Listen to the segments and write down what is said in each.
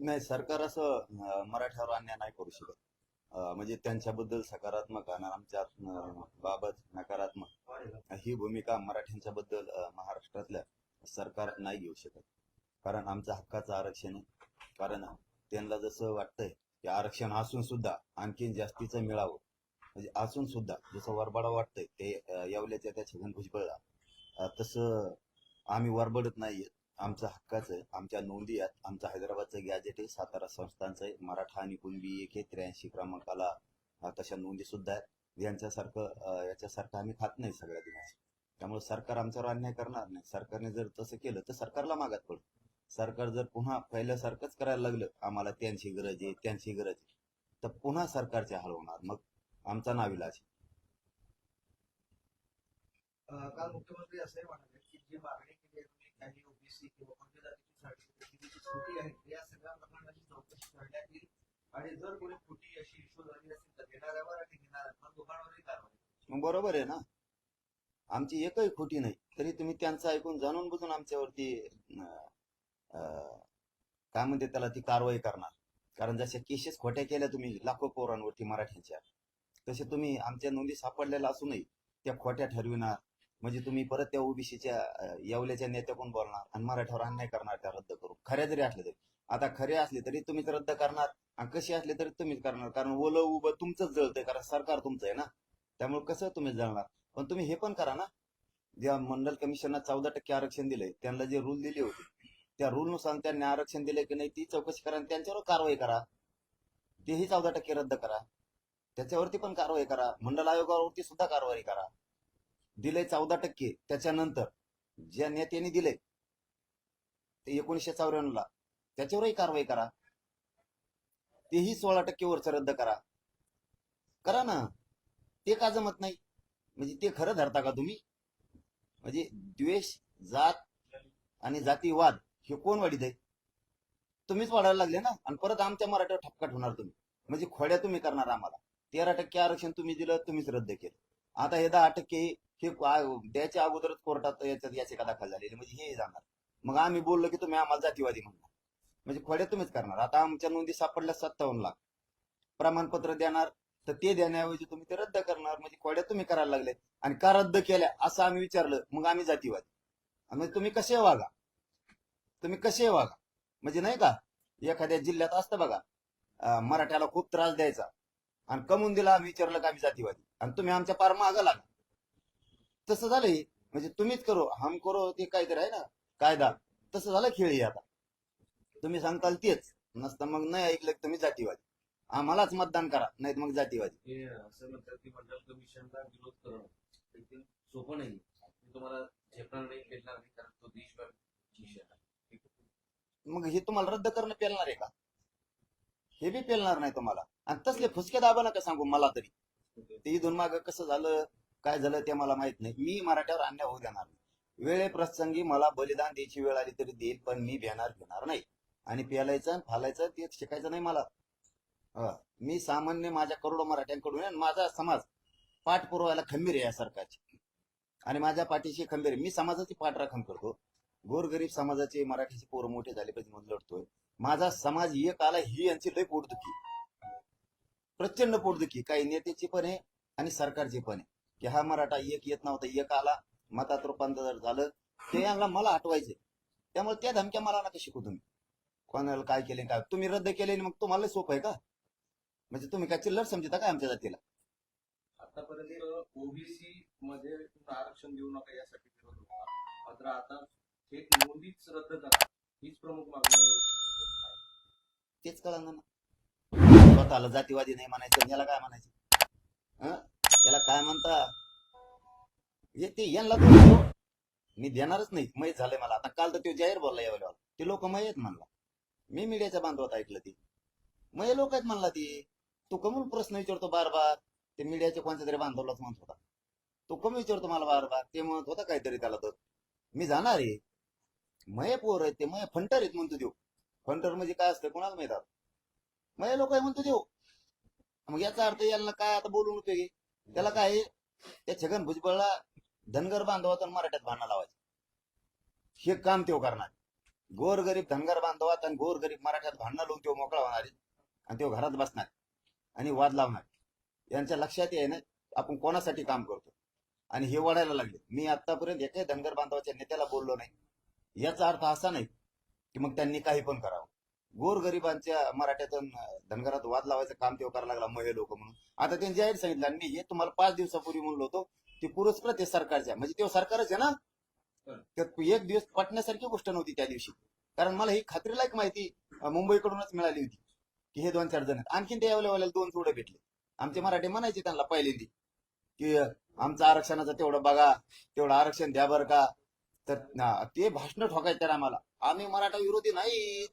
नाही सरकार असं मराठ्यावर अन्याय नाही करू शकत. म्हणजे त्यांच्याबद्दल सकारात्मक आणि आमच्या बाबत नकारात्मक. ही भूमिका मराठ्यांच्या बद्दल महाराष्ट्रातल्या सरकार नाही घेऊ शकत. कारण आमचा हक्काचं आरक्षण आहे. कारण त्यांना जसं वाटतंय की आरक्षण असून सुद्धा आणखीन जास्तीचं मिळावं. म्हणजे असून सुद्धा जसं वरबडा वाटतंय ते यावल्याच्या येवल्याच्या त्या छगन भुजबळला तसं आम्ही वरबडत नाहीये. आमचं हक्काचं आहे. आमच्या नोंदी आहेत. आमचं हैदराबादचं गॅजेट आहे. सातारा संस्थांचं आहे. मराठा आणि कुणबी एक त्र्याऐंशी क्रमांकाला तशा नोंदी सुद्धा आहेत. यांच्यासारखं याच्यासारखं आम्ही खात नाही सगळ्या दिवस. त्यामुळे सरकार आमच्यावर अन्याय करणार नाही. सरकारने जर तसं केलं तर सरकारला मागात पडू सरकार जर पुन्हा पहिल्यासारखंच करायला लागलं आम्हाला त्यांची गरज आहे त्यांची गरज आहे तर पुन्हा सरकारचे हाल होणार. मग आमचा नाविलाज काल मुख्यमंत्री असंही म्हणाले की जी मागणी केली आहे तुम्ही काही ओबीसी किंवा कोणत्या जातीची खोटी आहे या सगळ्या प्रकरणाची चौकशी करण्यात येईल. आणि जर कोणी खोटी अशी इश्यू झाली असेल तर देणाऱ्यावर आणि घेणाऱ्यावर दोघांवरही कारवाई मग बरोबर आहे ना? आमची एकही खोटी नाही तरी तुम्ही त्यांचं ऐकून जाणून बुजून आमच्यावरती काय म्हणते त्याला ती कारवाई करणार. कारण जशा केसेस खोट्या केल्या तुम्ही लाखो पोरांवरती मराठ्यांच्या तसे तुम्ही आमच्या नोंदी सापडलेल्या असूनही त्या खोट्या ठरविणार. म्हणजे तुम्ही परत त्या ओबीसीच्या येवल्याच्या नेत्याकडून बोलणार आणि मराठ्यावर अन्याय करणार त्या रद्द करू खऱ्या जरी असल्या तरी. आता खरे असले तरी तुम्हीच रद्द करणार आणि कशी असले तरी तुम्हीच करणार. कारण ओलं उभं तुमचंच जळतंय कारण सरकार तुमचं आहे ना. त्यामुळे कसं तुम्ही जळणार? पण तुम्ही हे पण करा ना. ज्या मंडल कमिशनला चौदा टक्के आरक्षण दिले त्यांना जे रूल दिले होते त्या रूलनुसार त्यांनी आरक्षण दिले की नाही ती चौकशी करा आणि त्यांच्यावर कारवाई करा. तेही चौदा टक्के रद्द करा. त्याच्यावरती पण कारवाई करा. मंडल आयोगावरती सुद्धा कारवाई करा. दिले चौदा टक्के. त्याच्यानंतर ज्या नेत्यांनी दिले ते एकोणीसशे चौऱ्याण्णव ला त्याच्यावरही कारवाई करा. तेही सोळा टक्के वरचं रद्द करा. करा ना. ते का जमत नाही? म्हणजे ते खरं धरता का तुम्ही? म्हणजे द्वेष जात आणि जातीवाद हे कोण वाढीत आहे? तुम्हीच वाढायला लागले ना? आणि परत आमच्या मराठ्यावर ठपकाट होणार तुम्ही. म्हणजे खोड्या तुम्ही करणार आम्हाला. तेरा टक्के आरक्षण तुम्ही दिलं तुम्हीच रद्द केलं. आता हे दहा टक्के हे द्यायच्या अगोदरच कोर्टात याच्यात याचिका दाखल झालेली. म्हणजे हे जाणार. मग आम्ही बोललो की तुम्ही आम्हाला जातीवादी म्हणणार. म्हणजे खोड्या तुम्हीच करणार. आता आमच्या नोंदी सापडल्या सत्तावन्न लाख. प्रमाणपत्र देणार तर ते देण्याऐवजी तुम्ही ते रद्द करणार. म्हणजे खोड्या तुम्ही करायला लागले. आणि का रद्द केल्या असं आम्ही विचारलं. मग आम्ही जातीवादी. म्हणजे तुम्ही कसे वागा? तुम्ही कसे वागा म्हणजे नाही का? एखाद्या जिल्ह्यात असतं बघा मराठ्याला खूप त्रास द्यायचा आणि कमवून दिला आम्ही विचारलं का आम्ही जातीवादी? आणि तुम्ही आमच्या पार मागं लागा तसं झालं म्हणजे तुम्हीच करो हम करो ते काहीतरी आहे ना? कायदा. तसं झालं खेळ आता. तुम्ही सांगताल तेच. नसतं मग नाही ऐकलं की तुम्ही जातीवादी. आम्हालाच मतदान करा नाहीत मग जातीवादी. असं म्हणतात की मंडल कमिशनला विरोध करणं सोपं नाही तुम्हाला झेपणार नाही भेटणार नाही कारण तो देशव्यापी विषय आहे मग हे तुम्हाला रद्द करणं पेलणार आहे का? हे बी पेलणार नाही तुम्हाला. आणि तसले फुसके दाबा नका सांगू मला तरी. ते इथून माग कसं झालं काय झालं ते मला माहीत नाही. मी मराठ्यावर अन्याय होऊ देणार नाही. वेळे प्रसंगी मला बलिदान द्यायची वेळ आली तरी देईल पण मी भेणार घेणार नाही. आणि पेलायचं फालायचं ते शिकायचं नाही मला. मी सामान्य माझ्या करोडो मराठ्यांकडून आणि माझा समाज पाठ पुरवायला खंबीर आहे या सरकारची आणि माझ्या पाठीशी खंबीर आहे. मी समाजाची पाठराखण करतो. गोरगरीब समाजाचे मराठीचे पोर मोठे झाले पाहिजे म्हणून लढतोय. माझा समाज एक आला ही यांची लय पोटदुखी. प्रचंड पोटदुखी. काही नेत्याची पण आहे आणि सरकारची पण आहे. की हा मराठा एक येत नव्हता एक आला मतात रूपांतर झालं. ते यांना मला हटवायचे त्यामुळे त्या धमक्या मला नका शिकू तुम्ही. कोणाला काय केले काय? तुम्ही रद्द केले मग तुम्हाला सोपं आहे का? म्हणजे तुम्ही काय चिल्लर समजता काय आमच्या जातीला? आतापर्यंत ओबीसी मध्ये आरक्षण देऊ नका यासाठी मात्र आता थेट नोंदीच रद्द करा. हीच प्रमुख मागणी तेच कळलं ना. स्वतःला जातीवादी नाही म्हणायचं. याला काय म्हणायचं? हं? याला काय म्हणता? हे ते यांना मी देणारच नाही. माहीत झालंय मला. आता काल तर तो जाहीर बोलला यावेळेला ते लोक मयत म्हणला. मी मीडियाच्या बांधवात ऐकलं ती. मय लोक आहेत म्हणला ती. तू कमून प्रश्न विचारतो बार बार ते मीडियाच्या कोणत्या तरी बांधवलाच म्हणत होता. तो कमी विचारतो मला बार बार ते म्हणत होता काहीतरी त्याला तर. मी जाणार आहे. मय पोर आहेत ते मय फंटर आहेत म्हणतो देऊ फंटर म्हणजे काय असतं कोणाला माहीत मय लोक आहे म्हणतो देऊ मग याचा अर्थ यांना काय आता बोलून उपयोगी त्याला काय आहे? त्या छगन भुजबळला धनगर बांधवात आणि मराठ्यात भांडणं लावायचं. हे काम तेव करणार. गोरगरीब धनगर बांधवात आणि गोरगरीब मराठ्यात भांडणं लावून तेव्हा मोकळा होणार आहे. आणि तेव्हा घरात बसणार. आणि वाद लावणार. यांच्या लक्षात आहे ना आपण कोणासाठी काम करतो? आणि हे वाढायला लागले. मी आतापर्यंत एकाही धनगर बांधवाच्या नेत्याला बोललो नाही. याचा अर्थ असा नाही की मग त्यांनी काही पण करावं. गोरगरिबांच्या मराठ्यातून धनगरात वाद लावायचं काम तेव्हा करायला लागला महे लोक म्हणून. आता त्यांनी जाहीर सांगितलं आणि मी हे तुम्हाला पाच दिवसापूर्वी म्हणलो होतो ते पुरस्कृत आहे सरकारच्या. म्हणजे तेव्हा सरकारच आहे ना? तर एक दिवस पटण्यासारखी गोष्ट नव्हती त्या दिवशी. कारण मला ही खात्रीलायक माहिती मुंबईकडूनच मिळाली होती की हे दोन चार जण आणखीन त्या लेवलला दोन जोडे भेटले. आमचे मराठी म्हणायचे त्यांना पहिल्यांदी की आमचं आरक्षणाचं तेवढं बघा तेवढं आरक्षण द्या बरं का. तर ते भाषण ठोकायचे तर आम्हाला. आम्ही मराठा विरोधी नाही.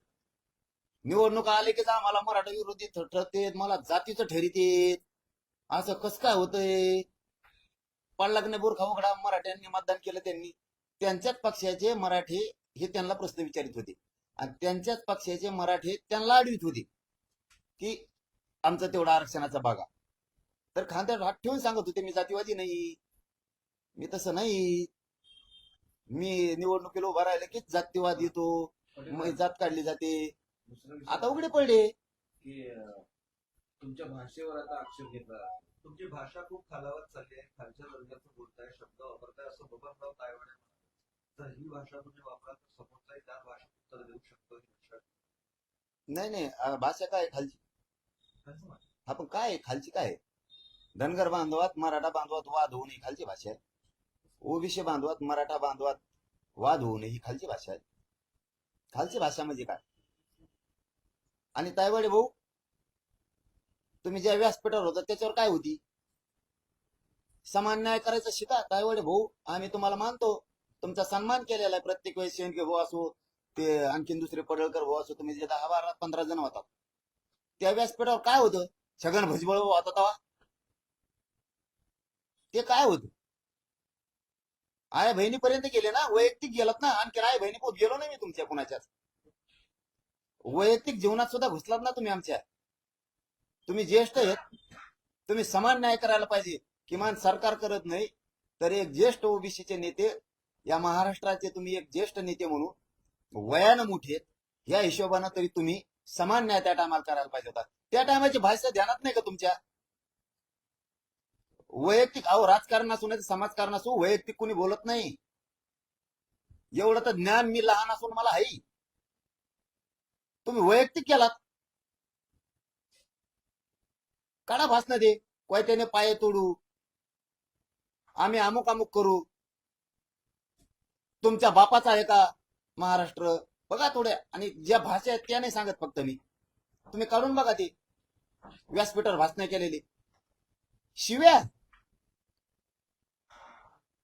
निवडणूक आले की आम्हाला मराठा विरोधी ठरते मला जातीचं ठरीते असं कस काय होतंय? पडलागने बोरखा नाही उघडा मराठ्यांनी मतदान केलं त्यांनी. त्यांच्याच पक्षाचे मराठे हे त्यांना प्रश्न विचारित होते. आणि त्यांच्याच पक्षाचे मराठे त्यांना अडवित होते. की आमचा तेवढा आरक्षणाचा बागा. तर खांद्यावर हात ठेवून सांगत होते मी जातीवादी नाही. मी तसं नाही. मी निवडणुकीला उभा राहिलं की जातीवाद येतो मग जात काढली जाते. आता उघडे पडले. की तुमच्या भाषेवर आता आक्षेप घेतला. तुमची भाषा खूप खालावत चालली आहे. खालच्या दर्जाचं बोलताय शब्द वापरताय असं बबनराव तायवाडे तर ही भाषा तुम्ही वापरा तर समोरचाही त्या भाषेत उत्तर देऊ शकतो नाही नाही भाषा काय खालची. आपण काय? खालची काय? धनगर बांधवात मराठा बांधवात वाद होऊ नये. खालची भाषा आहे. ओबीसी बांधवात मराठा बांधवात वाद होऊ नये ही खालची भाषा आहे. खालची भाषा म्हणजे काय? आणि तायवाडे भाऊ तुम्ही ज्या व्यासपीठावर होता त्याच्यावर काय होती? समान न्याय करायचं शिका तायवाडे भाऊ आम्ही तुम्हाला मानतो. तुमचा सन्मान केलेला आहे प्रत्येक वेळेस शेंडके भाऊ असो ते आणखीन दुसरे पडळकर भाऊ असो तुम्ही जे दहा बारा पंधरा जण होतात त्या व्यासपीठावर काय होतं? छगन भुजबळ होता तेव्हा ते काय होतं? आय बहिणीपर्यंत गेले ना वैयक्तिक गेलात ना आणखी आय बहिणी पोत गेलो नाही मी तुमच्या कुणाच्याच. वैयक्तिक जीवनात सुद्धा घुसलात ना तुम्ही आमच्या. तुम्ही ज्येष्ठ आहेत तुम्ही समान न्याय करायला पाहिजे. किमान सरकार करत नाही तर एक ज्येष्ठ ओबीसीचे नेते या महाराष्ट्राचे तुम्ही एक ज्येष्ठ नेते म्हणून वयानं मोठे या हिशोबानं तरी तुम्ही समान न्याय त्या टायमाला करायला पाहिजे होता. त्या टायमाची भाषा ध्यानात नाही का तुमच्या? वैयक्तिक अहो राजकारण असू नाही समाजकारण असू वैयक्तिक कोणी बोलत नाही. एवढं तर ज्ञान मी लहान असून मला आहे. तुम्ही वैयक्तिक केलात. काढा भासणं दे. कोयत्याने पाय तोडू. आम्ही अमुक अमुक करू. तुमच्या बापाचा आहे का महाराष्ट्र? बघा थोड्या आणि ज्या भाषा आहेत त्या नाही सांगत फक्त मी. तुम्ही काढून बघा ते. व्यासपीठावर भाषण केलेली. शिव्या.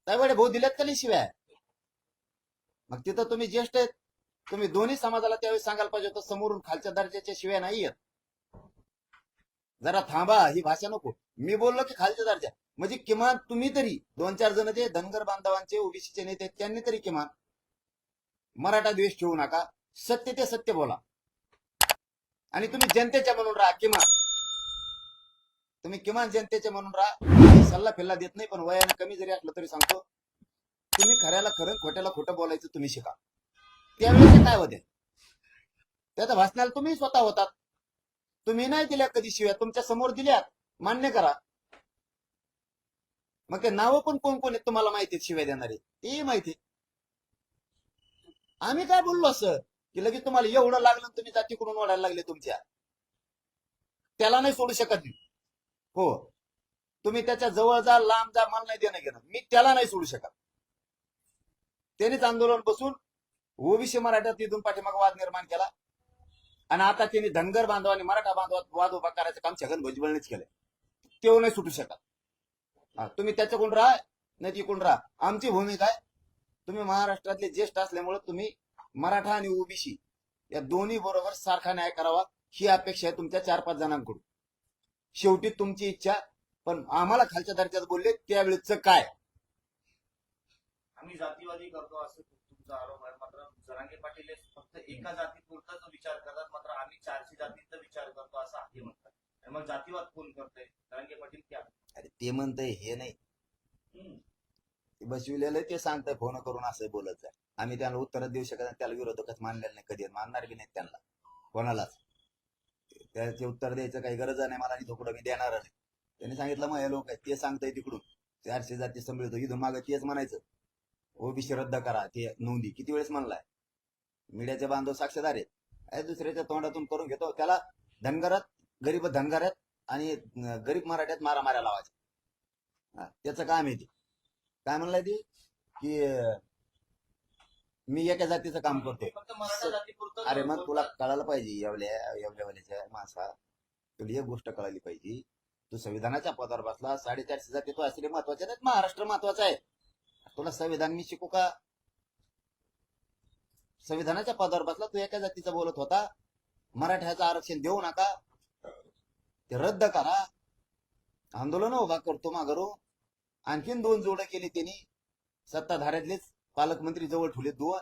त्यावेळे भाऊ दिल्यात का नाही मग तिथं तुम्ही ज्येष्ठ आहेत. तुम्ही दोन्ही समाजाला त्यावेळी सांगायला पाहिजे होतं समोरून खालच्या दर्जाच्या शिवाय नाही आहेत. जरा थांबा ही भाषा नको. मी बोललो की खालच्या दर्जा. म्हणजे किमान तुम्ही तरी दोन चार जण जे धनगर बांधवांचे ओबीसीचे नेते त्यांनी तरी किमान मराठा द्वेष ठेवू नका. सत्य ते सत्य बोला. आणि तुम्ही जनतेच्या म्हणून राहा किमान. तुम्ही किमान जनतेचे म्हणून राहा. सल्ला फिल्ला देत नाही पण वयानं कमी जरी असलं तरी सांगतो तुम्ही खऱ्याला खरं खोट्याला खोटं बोलायचं तुम्ही शिका. त्यावेळेस काय होते? त्याच्या भाषणाला तुम्ही स्वतः होतात. तुम्ही नाही दिल्या कधी शिव्या तुमच्यासमोर दिल्यात. मान्य करा. मग ते नावं पण कोण कोण आहेत तुम्हाला माहिती शिवाय शिव्या देणारे? ते माहिती आम्ही काय बोललो असं? की लगेच तुम्हाला एवढं लागलं तुम्ही जातीकडून ओढायला लागले तुमच्या. त्याला नाही सोडू शकत मी. हो. तुम्ही त्याच्याजवळ जा लांब जा मला नाही देणं घेणं. मी त्याला नाही सोडू शकत. त्यांनीच आंदोलन बसून ओबीसी मराठ्यात तिथून पाठीमाग वाद निर्माण केला. आणि आता त्यांनी धनगर बांधव आणि मराठा बांधवात वाद उभा करायचं काम छगन भुजबळनेच केलंय. तेव्हा नाही सुटू शकत. हा, तुम्ही त्याच्याकडून राहा नाही तिकडून राहा. आमची भूमिका आहे. तुम्ही महाराष्ट्रातले ज्येष्ठ असल्यामुळे तुम्ही मराठा आणि ओबीसी या दोन्ही बरोबर सारखा न्याय करावा. ही अपेक्षा आहे तुमच्या चार पाच जणांकडून. शेवटी तुमची इच्छा पण आम्हाला खालच्या दर्जात बोलले त्यावेळेच काय? आम्ही जातीवादी करतो असं तुमचा आरोप आहे मात्र जरांगे पाटील हे फक्त एका जातीपुरताच विचार करतात मात्र आम्ही चारशे जातींचा विचार करतो असं मग जातीवाद कोण करतंय? जरांगे पाटील क्या अरे ते म्हणतंय हे नाही. ते बसविलेलं ते सांगताय फोन करून असं बोलत आहे आम्ही त्याला उत्तर देऊ शकत नाही त्याला विरोधकच मानलेलं नाही कधी मानणार बी नाहीत त्यांना. कोणालाच. त्याचे उत्तर द्यायचं काही गरज नाही मला आणि तो कुठं मी देणार नाही त्यांनी सांगितलं मग हे लोक आहेत ते सांगताय तिकडून चारशे जाती संभळतो इथून मागं तेच म्हणायचं. ओबीसी रद्द करा ते नोंदी. किती वेळेस म्हणलाय? मीडियाचे बांधव साक्षीदार आहेत. दुसऱ्याच्या तोंडातून करून घेतो. त्याला धनगरात गरीब धनगरात आणि गरीब मराठ्यात मारा मारा लावायचं त्याचं काम आहे ते. काय म्हणलाय ते? की मी एका जातीचं काम जातीपुरतं अरे मग तुला कळायला पाहिजे एवढ्या एवढ्यावाल्याच्या माणसा तुला एक गोष्ट कळाली पाहिजे. तू संविधानाच्या पदावर बसला साडेचारशे जाती तो असले महत्त्वाचे नाहीत महाराष्ट्र महत्त्वाचा आहे. तुला संविधान मी शिकू का? संविधानाच्या पदावर बसला तू एका जातीचा बोलत होता. मराठ्याचं आरक्षण देऊ नका. ते रद्द करा. आंदोलन उभा करतो माघारू आणखीन दोन जोडं केली त्यांनी. सत्ताधाऱ्यातलेच पालकमंत्री जवळ ठेवले दोन.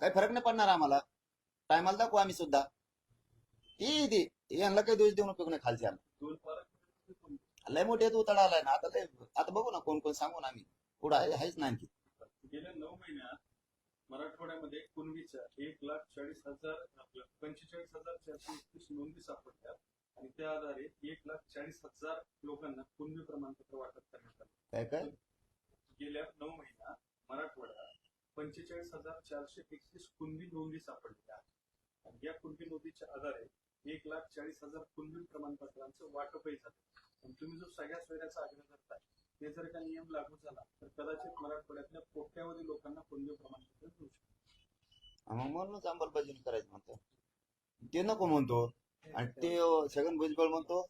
काही फरक नाही पडणार आम्हाला. टायमाला दाखवू आम्ही सुद्धा. ती ती. यांना काही दोष देऊन उपयोग नाही दोन पालक लय मोठे तू तडा आलाय ना. आता लय आता बघू ना कोण कोण सांगू ना आम्ही. पुढे आहेच ना आणखी. गेल्या नऊ महिन्यात मराठवाड्यामध्ये कुणबीच्या एक लाख चाळीस हजार पंचेचाळीस हजार चारशे एकतीस नोंदी सापडल्या. आणि त्या आधारे एक लाख चाळीस हजार लोकांना कुणबी प्रमाणपत्र वाटप करण्यात आलं. काय काय? गेल्या नऊ महिन्यात मराठवाड्यात पंचेचाळीस हजार चारशे एकतीस कुणबी नोंदी सापडल्या. आहेत आणि या कुणबी नोंदीच्या आधारे एक लाख चाळीस हजार कुणबी प्रमाणपत्रांचं वाटपही झालं. आणि तुम्ही जो सगळ्या सोयऱ्याचा आग्रह करताय ते जर का नियम लागू झाला तर कदाचित मराठवाड्यातल्या कोट्यावधी लोकांना कुणबी प्रमाणपत्र मिळू शकतो. मग म्हणूनच अंमलबजावणी करायचं म्हणतो. ते नको म्हणतो. आणि ते छगन भुजबळ म्हणतो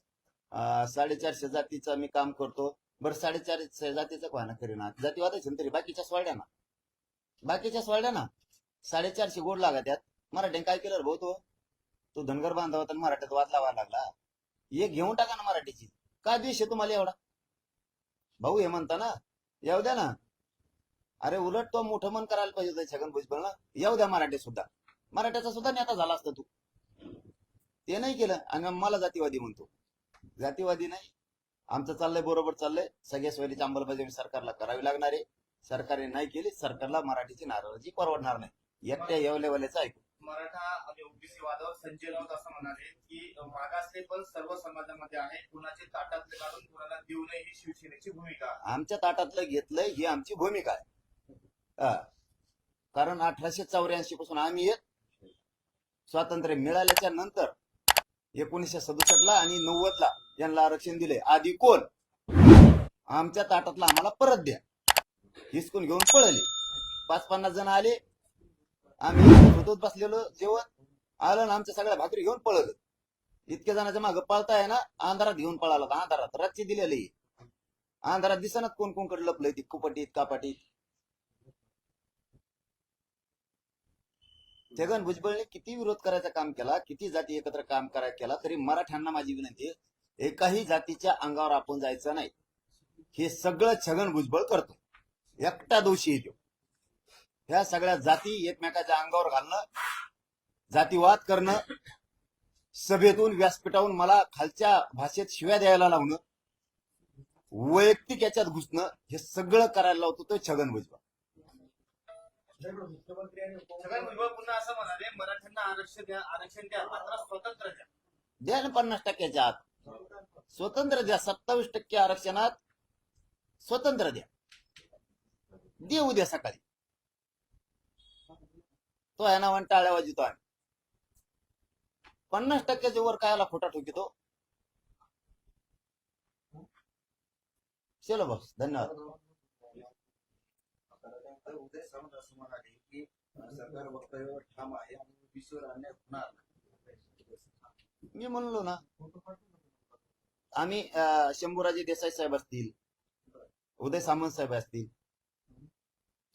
साडेचारशे जातीचा मी काम करतो. बरं साडेचार जातीचं कोणा करीना जातीवाद तरी बाकीच्या सोडल्या ना बाकीच्या सोडल्या ना साडेचारशे गोड लागा त्यात. मराठ्याने काय केलं भाऊ तो? तो धनगर बांधव होता मराठ्यात वाद लावा लागला. एक घेऊन टाका ना मराठीची. काय द्वेष आहे तुम्हाला एवढा? भाऊ हे म्हणता ना येऊ द्या ना. अरे उलट तो मोठं मन करायला पाहिजे छगन भुजबळ ना. येऊ द्या मराठी सुद्धा. मराठ्याचा सुद्धा नेता झाला असता तू. ते नाही केलं. आणि मला जातीवादी म्हणतो. जातीवादी नाही. आमचं चाललंय बरोबर चाललंय. सगळ्या सोयीची अंमलबजावणी सरकारला करावी लागणार आहे. सरकारने नाही केली सरकारला मराठीची नाराजी परवडणार नाही. एकट्या येवलेवाल्याचं ऐकू. मराठा आणि ओबीसी वादावर संजय राऊत असं म्हणाले की मागासले पण सर्व समाजामध्ये आहे. कुणाचे ताटातले काढून कुणाला देऊ नये ही शिवसेनेची भूमिका. आहे. आमच्या ताटातलं घेतलंय ही आमची भूमिका आहे. हा. कारण अठराशे चौऱ्याऐंशी पासून आम्ही एक स्वातंत्र्य मिळाल्याच्या नंतर एकोणीसशे सदुसष्ट ला आणि नव्वद ला यांना आरक्षण दिले आधी कोण? आमच्या ताटातला आम्हाला परत द्या. हिसकून घेऊन पळले. पाच पन्नास जण आले. आम्ही होतोच बसलेलो जेवण. आलं ना आमच्या सगळ्या भाकरी घेऊन पळलं. इतक्या जणांच्या मागं पळताय ना अंधारात घेऊन पळाला होता. अंधारात रातची दिलेली. अंधारात दिसणार कोण कोणकडे लपलंय ती कुपटीत कापाटीत. छगन भुजबळने किती विरोध करायचा काम केला किती जाती एकत्र काम करायला केला तरी मराठ्यांना माझी विनंती आहे एकाही जातीच्या अंगावर आपण जायचं नाही. हे सगळं छगन भुजबळ करतो. एकटा दोषी येतो ह्या सगळ्या जाती एकमेकाच्या अंगावर घालणं जातीवाद करणं सभेतून व्यासपीठावरून मला खालच्या भाषेत शिव्या द्यायला लावणं वैयक्तिक याच्यात घुसणं हे सगळं करायला लावतो तो छगन भुजबळ. मुख्यमंत्री छगन भुजबळ पुन्हा असं म्हणाले मराठ्यांना आरक्षण द्या आरक्षण द्या मात्र स्वतंत्र द्या. द्या ना पन्नास टक्क्याच्या आत. स्वतंत्र द्या. सत्तावीस टक्के आरक्षणात स्वतंत्र द्या. दे उद्या सकाळी. तो आहे ना टाळ्या तो आहे. पन्नास टक्क्याच्या वर कायला खोटा ठोकितो? चलो बस धन्यवाद. उदय सामंत असं म्हणाले की सरकार वक्तव्यावर ठाम आहे आणि विश्वर अन्याय होणार मी म्हणलो ना आम्ही अं, शंभूराजे देसाई साहेब असतील उदय सामंत साहेब असतील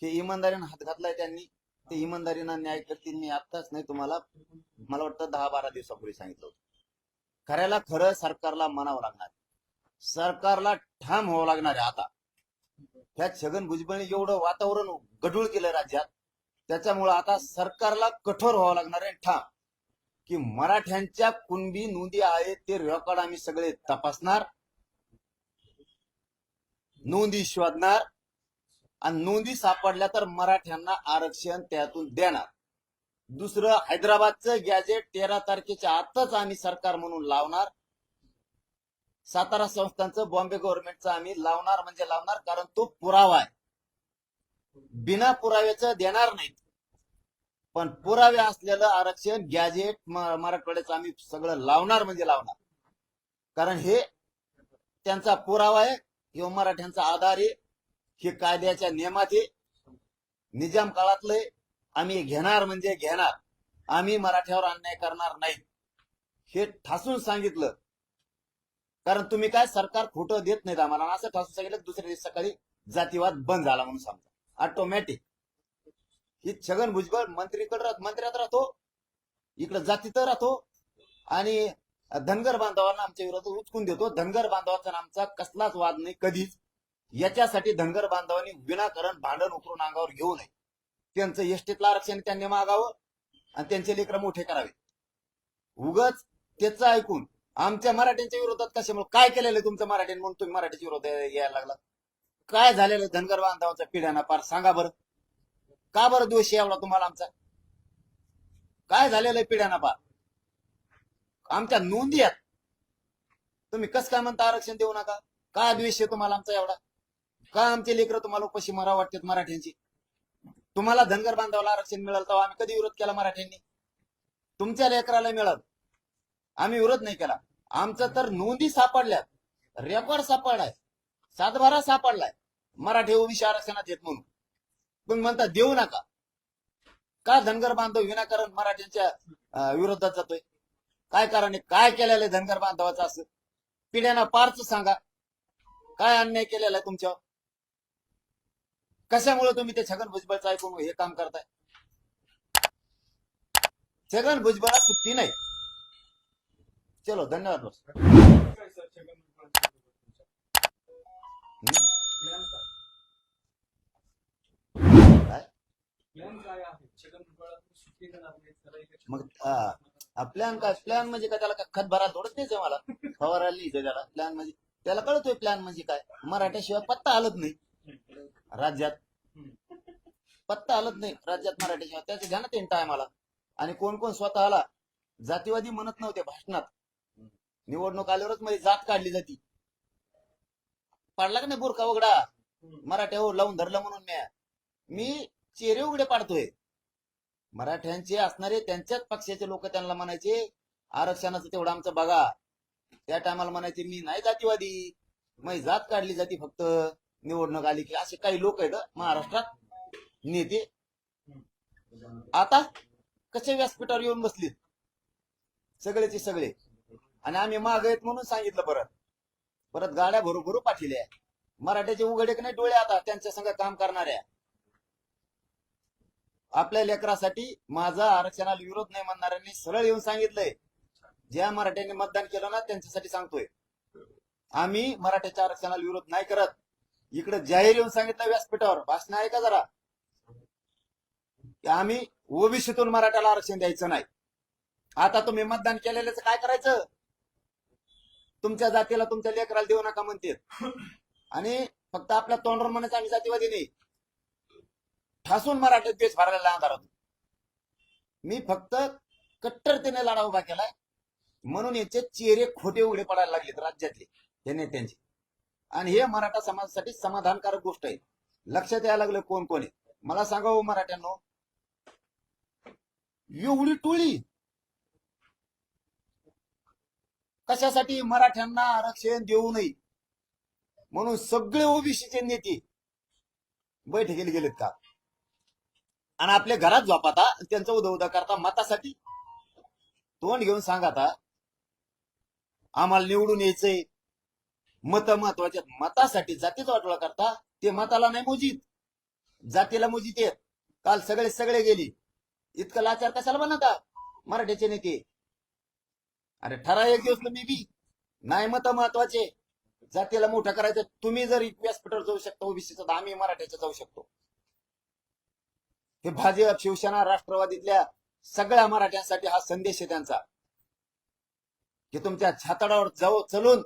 हे इमानदारीनं हात घातलाय त्यांनी. ते इमानदारीनं न्याय करतील मी आत्ताच नाही तुम्हाला मला वाटतं दहा बारा दिवसापूर्वी सांगितलं होतं. खऱ्याला खरं सरकारला म्हणावं लागणार. सरकारला ठाम व्हावं लागणार आहे आता. ह्या छगन भुजबळने एवढं वातावरण गढूळ केलं राज्यात. त्याच्यामुळं आता सरकारला कठोर व्हावं लागणार आहे ठाम. की मराठ्यांच्या कुणबी नोंदी आहेत ते रेकॉर्ड आम्ही सगळे तपासणार नोंदी शोधणार आणि नोंदी सापडल्या तर मराठ्यांना आरक्षण त्यातून देणार. दुसरं हैदराबादचं गॅजेट तेरा तारखेच्या आतच आम्ही सरकार म्हणून लावणार. सातारा संस्थांचं बॉम्बे गव्हर्नमेंटचं आम्ही लावणार म्हणजे लावणार कारण तो पुरावा आहे. बिना पुराव्याचं देणार नाहीत. पण पुरावे असलेलं आरक्षण गॅजेट म- मराठवाड्याचं आम्ही सगळं लावणार म्हणजे लावणार. कारण हे त्यांचा पुरावा आहे किंवा मराठ्यांचा आधार आहे हे कायद्याच्या नियमात आहे. निजाम काळातले आम्ही घेणार म्हणजे घेणार. आम्ही मराठ्यावर अन्याय करणार नाही. हे ठासून सांगितलं. कारण तुम्ही काय सरकार खोटं देत नाहीत आम्हाला. असं ठासून सांगितलं दुसऱ्या दिवशी सकाळी जातीवाद बंद झाला म्हणून समजा. ऑटोमॅटिक ही छगन भुजबळ मंत्रीकडे राहत मंत्र्यात राहतो इकडे जातीत राहतो आणि धनगर बांधवांना आमच्या विरोधात उचकून देतो. धनगर बांधवाचा आमचा कसलाच वाद नाही कधीच. याच्यासाठी धनगर बांधवांनी विनाकारण भांडण उतरून अंगावर घेऊ नये. त्यांचं एसटीतलं आरक्षण त्यांनी मागावं आणि त्यांचे लेकर मोठे करावे. उगच त्याचं ऐकून आमच्या मराठ्यांच्या विरोधात कशामुळे काय केलेलं आहे तुमचं मराठी म्हणून तुम्ही मराठीच्या विरोध यायला लागला काय झालेलं धनगर बांधवांचा पिढ्याना पार सांगा बरं. का बरं दोष एवढा तुम्हाला आमचा? काय झालेलं आहे पिढ्याना पा आमच्या नोंदी आहेत. तुम्ही कस काय म्हणता आरक्षण देऊ नका? काय द्वेष आहे तुम्हाला आमचा एवढा? का आमचे लेकर तुम्हाला उपाशी मरा वाटतात मराठ्यांची? तुम्हाला धनगर बांधवाला आरक्षण मिळालं तेव्हा आम्ही कधी विरोध केला मराठ्यांनी? तुमच्या लेकराला मिळत आम्ही विरोध नाही केला. आमचं तर नोंदी सापडल्यात. रेकॉर्ड सापडलाय. सातबारा सापडलाय. मराठी ओबीसी आरक्षणात येत म्हणून. तुम्ही म्हणता देऊ नका. का धनगर बांधव विनाकारण मराठ्यांच्या विरोधात जातोय? काय कारण आहे? काय केलेलं आहे धनगर बांधवाचं असं? पिढ्यांना पारच सांगा. काय अन्याय केलेला आहे तुमच्यावर? कशामुळे तुम्ही ते छगन भुजबळचं ऐकून हे काम करताय? छगन भुजबळला सुट्टी नाही. चलो धन्यवाद मग, प्लॅन काय? प्लॅन म्हणजे काय? त्याला खत भरायला थोडंच द्यायचं मला फवारायला लिहिचं त्याला? प्लॅन म्हणजे त्याला कळतोय प्लॅन म्हणजे काय? मराठ्याशिवाय पत्ता हलत नाही. राज्यात. पत्ता हलत नाही. राज्यात मराठ्याशिवाय. त्याचं ध्यानात येईन टायमाला आणि कोण कोण स्वतःला जातीवादी म्हणत नव्हते भाषणात. निवडणूक आल्यावरच मध्ये जात काढली जाती. पाडला का नाही बुरका उघडा? मराठ्यावर लावून धरलं म्हणून मी चेहरे उघडे पाडतोय. मराठ्यांचे असणारे त्यांच्याच पक्षाचे लोक त्यांना म्हणायचे आरक्षणाचं तेवढं आमचं बघा. त्या टायमाला म्हणायचे मी नाही जातीवादी. मग जात काढली जाती फक्त. निवडणूक आली की असे काही लोक आहेत महाराष्ट्रात नेते. आता कसे व्यासपीठावर येऊन बसलीत? सगळेचे सगळे. आणि आम्ही माग आहेत म्हणून सांगितलं परत. परत गाड्या भरू भरू पाठिल्या. मराठ्याचे उघडे नाही डोळे आता त्यांच्या संग काम करणाऱ्या. आपल्या लेकरासाठी माझा आरक्षणाला विरोध नाही म्हणणाऱ्यांनी सरळ येऊन सांगितलंय. ज्या मराठ्यांनी मतदान केलं ना त्यांच्यासाठी सांगतोय. आम्ही मराठ्याच्या आरक्षणाला विरोध नाही करत. इकडे जाहीर येऊन सांगितलं व्यासपीठावर. भाषण आहे का जरा? आम्ही ओबीसीतून मराठ्याला आरक्षण द्यायचं नाही. आता तुम्ही मतदान केलेल्याच काय करायचं? तुमच्या जातीला तुमच्या लेकराला देऊ नका म्हणते आणि फक्त आपल्या तोंडवर म्हणायचं आम्ही जातीवादी नाही. ठासून मराठीत देश भरायला होतो मी फक्त कट्टरतेने लढा उभा केलाय. म्हणून याचे चेहरे खोटे उघडे पडायला लागलेत राज्यातले हे नेत्यांचे. आणि हे मराठा समाजासाठी समाधानकारक गोष्ट आहे. लक्षात यायला लागलं कोण कोण आहे. मला सांगा हो मराठ्यांनो. एवढी टोळी. कशासाठी मराठ्यांना आरक्षण देऊ नये? म्हणून सगळे ओबीसीचे नेते बैठकीला गेलेत का? आणि आपल्या घरात झोपाता त्यांचं उदा उदा करता मतासाठी. तोंड घेऊन सांगा आता. आम्हाला निवडून यायचंय. मत महत्त्वाचे मतासाठी जातीच वाटोळा करता. ते मताला नाही मोजीत. जातीला मोजीत येत काल सगळे सगळे गेली. इतकं लाचार कशाला बनवता? मराठ्याचे नेते. अरे ठरा एक दिवस मी बी. नाही मत महत्त्वाचे. जातीला मोठं करायचं. तुम्ही जर व्यासपीठावर जाऊ शकता ओबीसीचा. तर आम्ही मराठ्याच्या जाऊ शकतो. हे भाजप शिवसेना राष्ट्रवादीतल्या सगळ्या मराठ्यांसाठी हा संदेश आहे त्यांचा. की तुमच्या छाताडावर जाऊ चलून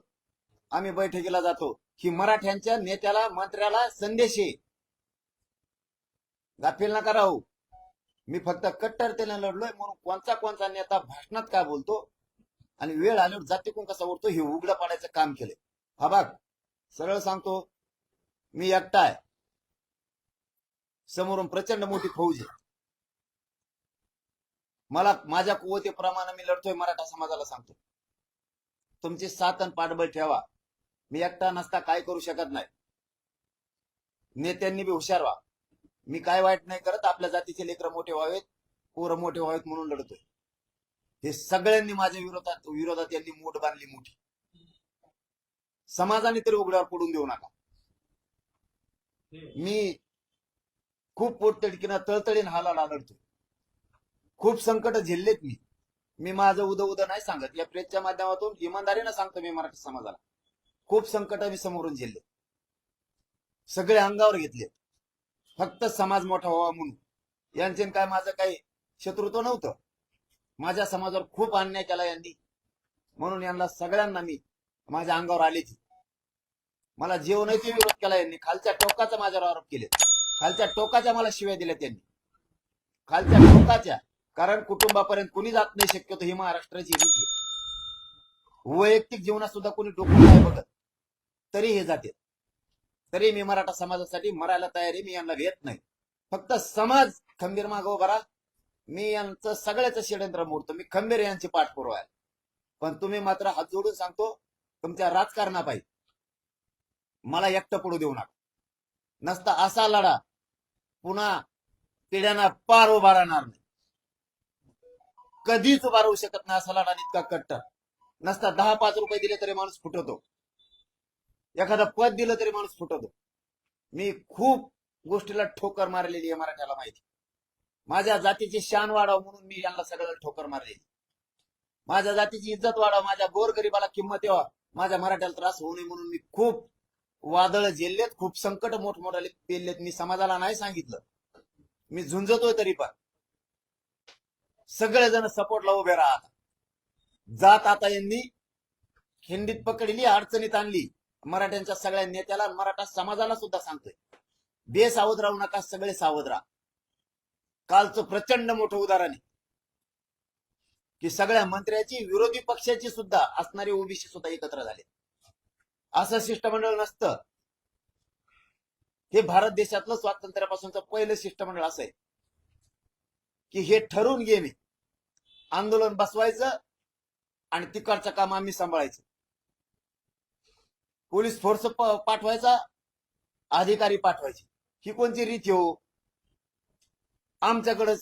आम्ही बैठकीला जातो. ही मराठ्यांच्या नेत्याला मंत्र्याला संदेश आहे. गाफील नका राहू. मी फक्त कट्टरतेने लढलोय म्हणून कोणता कोणता नेता भाषणात काय बोलतो आणि वेळ आल्यावर जातीकून कसा उरतो हे उघडं पाडायचं काम केलंय. हा बाग सरळ सांगतो. मी एकटा आहे. समोरून प्रचंड मोठी फौज आहे. मला माझ्या कुवतेप्रमाणे मी लढतोय मराठा समाजाला सांगतो. तुमची साथ आणि पाठबळ ठेवा. मी एकटा नसता काय करू शकत नाही. नेत्यांनी बी हुशार व्हा. मी काय वाईट नाही करत आपल्या जातीचे लेकर मोठे व्हावेत पोरं मोठे व्हावेत म्हणून लढतोय. हे सगळ्यांनी माझ्या विरोधात विरोधात यांनी मूठ बांधली मोठी. समाजाने तरी उघड्यावर पडून देऊ नका. मी खूप पोटतडकीनं तळतळीन हालाला लढतोय खूप संकट झेललेत मी. मी माझं उद उद नाही सांगत. या प्रेसच्या माध्यमातून इमानदारीनं सांगतो मी मराठी समाजाला. खूप संकट मी समोरून झेलले. सगळे अंगावर घेतले फक्त समाज मोठा व्हावा म्हणून. यांचे काय माझं काही शत्रुत्व नव्हतं. माझ्या समाजावर खूप अन्याय केला यांनी. म्हणून यांना सगळ्यांना मी माझ्या अंगावर आलेची मला जीवनाची विरोध केला यांनी. खालच्या टोकाचा माझ्यावर आरोप केले खालच्या टोकाच्या मला शिव्या दिल्या त्यांनी. खालच्या टोकाच्या. कारण कुटुंबापर्यंत कुणी जात नाही शक्यतो ही महाराष्ट्राची रीती आहे. वैयक्तिक जीवनात सुद्धा कोणी डोकं नाही बघत. तरी हे जाते. तरी मी मराठा समाजासाठी मरायला तयार आहे मी यांना घेत नाही. फक्त समाज खंबीर मागं उभा मी यांचं सगळ्याचं षडयंत्र मोडतो. मी खंबीर यांची पाठपुरावा. आहे पण तुम्ही मात्र हात जोडून सांगतो तुमच्या राजकारणापायी मला एकटं पडू देऊ नका. नसता असा लढा पुन्हा पिढ्यांना पार उभा राहणार नाही. कधीच उभा राहू शकत नाही असा लढा इतका कट्टर नसता दहा पाच रुपये दिले तरी माणूस फुटवतो एखादं पद दिलं तरी माणूस फुटवतो मी खूप गोष्टीला ठोकर मारलेली आहे मराठ्याला माहिती. माझ्या जातीची शान वाढाव म्हणून मी यांना सगळ्याला ठोकर मारलेली. माझ्या जातीची इज्जत वाढाव माझ्या गोरगरीबाला किंमत यावा माझ्या मराठ्याला त्रास होऊ नये म्हणून मी खूप वादळ झेललेत खूप संकट मोठमोठाले पेललेत. मी समाजाला नाही सांगितलं. मी झुंजतोय तरी पण. सगळेजण सपोर्टला उभे राहत. जात आता यांनी खिंडीत पकडली अडचणीत आणली. मराठ्यांच्या सगळ्या नेत्याला मराठा समाजाला सुद्धा सांगतोय. बेसावध राहू नका सगळे सावध राहा. कालचं प्रचंड मोठं उदाहरण आहे. की सगळ्या मंत्र्याची विरोधी पक्षाची सुद्धा असणारी ओबीसी सुद्धा एकत्र झाले. असं शिष्टमंडळ नसतं. हे भारत देशातलं स्वातंत्र्यापासूनचं पहिलं शिष्टमंडळ असं आहे. की हे ठरवून घे मी आंदोलन बसवायचं आणि तिकडचं काम आम्ही सांभाळायचं. पोलीस फोर्स पाठवायचा अधिकारी पाठवायचे. ही कोणती रीत हो? आमच्याकडे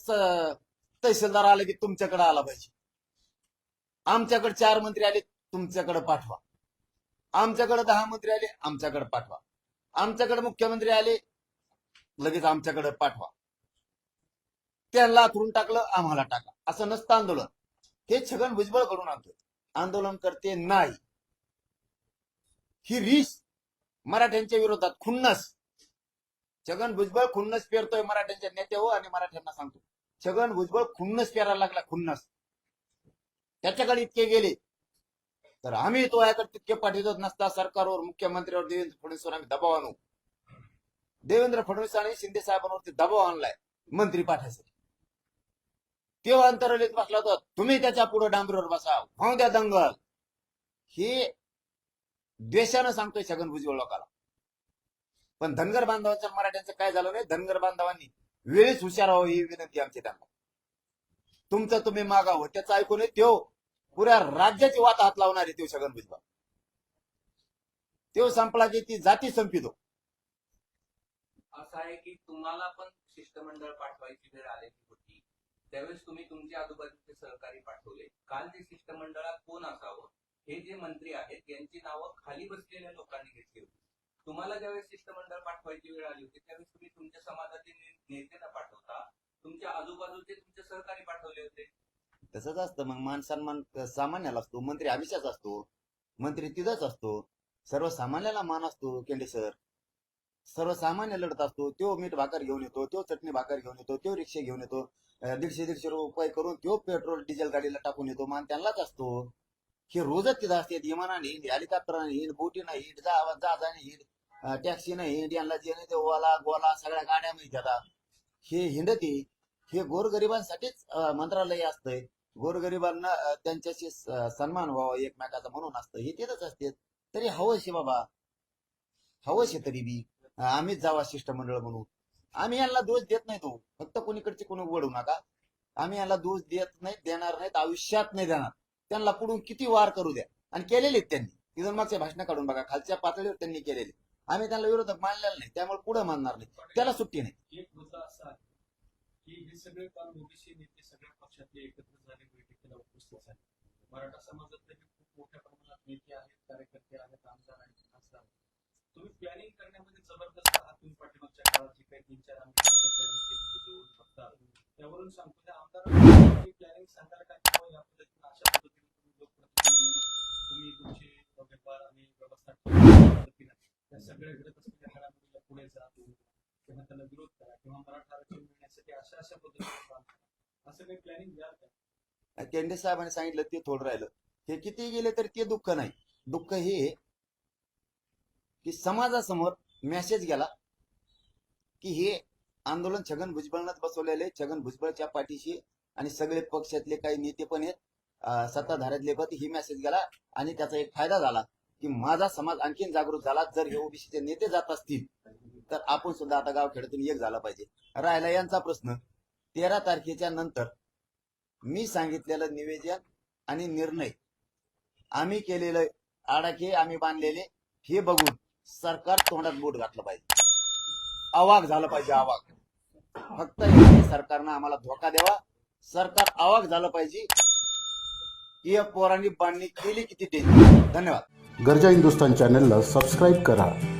तहसीलदार आले की तुमच्याकडे आला पाहिजे. आमच्याकडे चार मंत्री आले तुमच्याकडे पाठवा. आमच्याकडे दहा मंत्री आले आमच्याकडे पाठवा. आमच्याकडे मुख्यमंत्री आले लगेच आमच्याकडे पाठवा. त्यांना आथरून टाकलं आम्हाला टाका. असं नसतं आंदोलन. हे छगन भुजबळ करून आणतोय. आंदोलन करते नाही. ही रीस मराठ्यांच्या विरोधात खुन्नस. छगन भुजबळ खुन्नस पेरतोय मराठ्यांच्या नेत्यावर आणि मराठ्यांना सांगतो छगन भुजबळ खुन्नस पेरायला लागला खुन्नस. त्याच्याकडे इतके गेले. तर आम्ही तो याकडे तितके पाठवत नसता सरकारवर मुख्यमंत्रीवर देवेंद्र फडणवीसवर आम्ही दबाव आणू. देवेंद्र फडणवीस आणि शिंदे साहेबांवरती दबाव आणलाय मंत्री पाठायचं तेव्हा अंतरलित बसला होता तुम्ही त्याच्या पुढे डांबरीवर बसा भाऊ द्या दंगल. हे द्वेषानं सांगतोय छगन भुजबळ लोकाला. पण धनगर बांधवांच्या मराठ्यांचं काय झालं नाही? धनगर बांधवांनी वेळीच हुशार व्हावं ही विनंती आमची त्यांना. तुमचं तुम्ही मागावं त्याचं ऐकून तो पुऱ्या राज्याची वात हात लावणार आहे तो छगन भुजबळ. तो संपला की ती जाती संपितो असं आहे की तुम्हाला पण शिष्टमंडळ पाठवायची वेळ आलेली होती. त्यावेळेस तुम्ही तुमच्या आजूबाजूचे सहकारी पाठवले. काल ते शिष्टमंडळात कोण असावं? हे जे मंत्री आहेत यांची नावं खाली बसलेल्या लोकांनी घेतली होती. तुम्हाला ज्यावेळेस शिष्टमंडळ पाठवायची वेळ आली होती त्यावेळेस तुम्ही तुमच्या समाजातील ने- नेते न पाठवता तुमच्या आजूबाजूचे तुमचे सहकारी पाठवले होते. तसंच असतं. मग मान सन्मान सामान्याला असतो मंत्री आमिषाच असतो मंत्री तिथंच असतो सर्वसामान्याला मान असतो केंडे सर. सर्वसामान्य लढत असतो तो मीठ भाकर घेऊन येतो तो चटणी भाकर घेऊन येतो तो रिक्षा घेऊन येतो दीडशे दीडशे रुपये करून तो पेट्रोल डिझेल गाडीला टाकून येतो मान त्यांनाच असतो. हे रोजच तिथं असते. विमानाने हिंड हेलिकॉप्टरने हिंड बोटीने हिंड जा जहाजाने हिंड टॅक्सीने हिंड यांना जे नाही ते ओला गोला सगळ्या गाड्या माहिती आता हे हिंडते. हे गोरगरिबांसाठीच मंत्रालय असतंय. गोरगरिबांना त्यांच्याशी सन्मान व्हावा एकमेकाचा म्हणून असतं. हे तिथंच असते. तरी हवंशे बाबा. हवंशे तरी बी. आम्हीच जावा शिष्टमंडळ म्हणून. आम्ही यांना दोष देत नाही तो. फक्त कोणीकडचे कोणी वळू नका. आम्ही यांना दोष देत नाही देणार नाहीत आयुष्यात नाही देणार. त्यांना पुढून किती वार करू द्या. आणि केलेले त्यांनी. तिथं मागच्या भाषण काढून बघा. खालच्या पातळीवर त्यांनी केलेले. आम्ही त्यांना विरोधक मानलेला नाही. त्यामुळे पुढे मानणार नाही. त्याला सुट्टी नाही एक मुद्दा असा आहे की हे सगळे काल ओबीसी नेते सगळ्या पक्षातले एकत्र झाले बैठकीला उपस्थित झाले. मराठा समाजातले खूप मोठ्या प्रमाणात नेते आहेत कार्यकर्ते आहेत आमदार आहेत खासदार तुम्ही प्लॅनिंग करण्यामध्ये जबरदस्त आहात तुम्ही पाठीमागच्या काळात जे काही तीन चार आमदार प्लॅनिंग त्यावरून सांगतो त्या आमदारांनी प्लॅनिंग सांगाल का किंवा या पद्धतीने अशा पद्धतीने तुम्ही लोकप्रतिनिधी म्हणून तुम्ही तुमचे व्यवहार आणि व्यवस्था ठेवण्याच्या पद्धतीने त्या सगळ्या घडत असलेल्या घडामोडीला पुढे जा. किंवा त्याला विरोध करा किंवा मराठा आरक्षण मिळण्यासाठी अशा अशा पद्धतीने काम करा. असं काही प्लॅनिंग द्याल का? केंडे साहेबांनी सांगितलं ते थोडं राहिलं. ते किती गेले तर ते दुःख नाही. दुःख हे की समाजासमोर मेसेज गेला की हे आंदोलन छगन भुजबळनाच बसवलेले छगन भुजबळच्या पाठीशी आणि सगळे पक्षातले काही नेते पण आहेत. सत्ताधाऱ्यातले पण ही मेसेज गेला आणि त्याचा एक फायदा झाला की माझा समाज आणखीन जागृत झाला. जर हे ओबीसीचे नेते जात असतील तर आपण सुद्धा आता गावखेड्यातून एक झाला पाहिजे. राहिला यांचा प्रश्न. तेरा तारखेच्या नंतर मी सांगितलेलं निवेदन आणि निर्णय. आम्ही केलेलं आडाखे आम्ही बांधलेले. हे बघून सरकार तोंडात बोट घातलं पाहिजे. आवाक झालं पाहिजे आवाक फक्त सरकारनं आम्हाला धोका द्यावा. सरकार आवाक झालं पाहिजे. की या पोरांनी बांधणी केली किती ते धन्यवाद. गरजा हिंदुस्तान चॅनलला सबस्क्राईब करा.